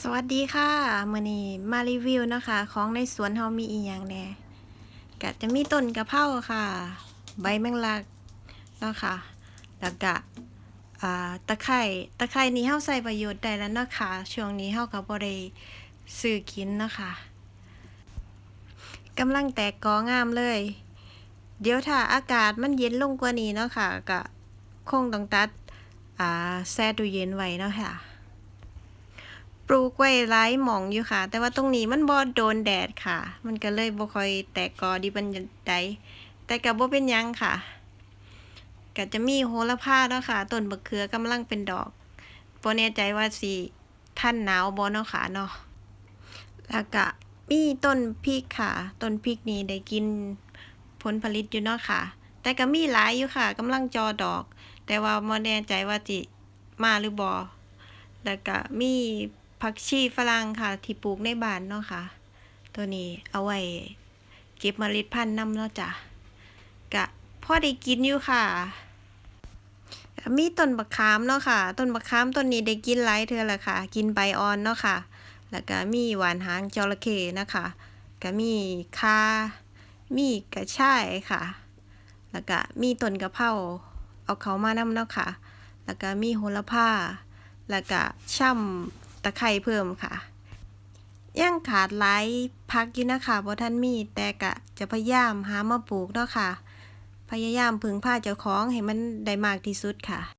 สวัสดีค่ะมื่อนี้มารีวิวนะคะ ของในสวนเฮามีอีหยังแน่ก็จะมีต้นกะเพราค่ะ ใบแมงลักเนาะค่ะแล้วก็อ่าตะไคร่ตะไคร่นี้เฮาใส่ประโยชน์ได้แล้วเนาะค่ะช่วงนี้เฮาก็บ่ได้ซื้อกินเนาะค่ะกำลังแตกกองามเลย เดี๋ยวถ้าอากาศมันเย็นลงกว่านี้เนาะค่ะก็คงต้องตัดอ่าแช่ตู้เย็นไว้เนาะค่ะ ลูกไว้หลายหม่องอยู่ค่ะ แต่ว่าตรงนี้มันบ่โดนแดดค่ะ มันก็เลยบ่ค่อยแตกกอดีบันไดแต่ก็บ่เป็นยังค่ะก็จะมีโหระพาเนาะค่ะต้นบักเขือกำลังเป็นดอกบ่แน่ใจว่าสิท่านหนาวบ่เนาะค่ะเนาะแล้วก็มีต้นพริกค่ะ ต้นพริกนี่ได้กินผลผลิตอยู่เนาะค่ะ แต่ก็มีหลายอยู่ค่ะกำลังจอดอก แต่ว่าบ่แน่ใจว่าจิมาหรือบ่แล้วก็มี ผักชีฝรั่งค่ะ ที่ปลูกในบ้านเนาะค่ะ ตัวนี้เอาไว้เก็บเมล็ดพันธุ์นำเนาะจ้ะกะพ่อได้กินอยู่ค่ะมีต้นบักขามเนาะค่ะ ต้นบักขามต้นนี้ได้กินหลายเทื่อแล้วค่ะ กินใบอ่อนเนาะค่ะ แล้วก็มีหวานหางจระเข้นะคะก็มีคามีกระชายค่ะ แล้วก็มีต้นกะเพราเอาเขามานำเนาะค่ะ แล้วก็มีโหระพา แล้วก็ช่ำ ตะไคร้เพิ่มค่ะยังขาดหลายพักอยู่นะคะเพราะท่านมีแต่กะจะพยายามหามาปลูกเนาะค่ะ พยายามพึงพาเจ้าของให้มันได้มากที่สุดค่ะ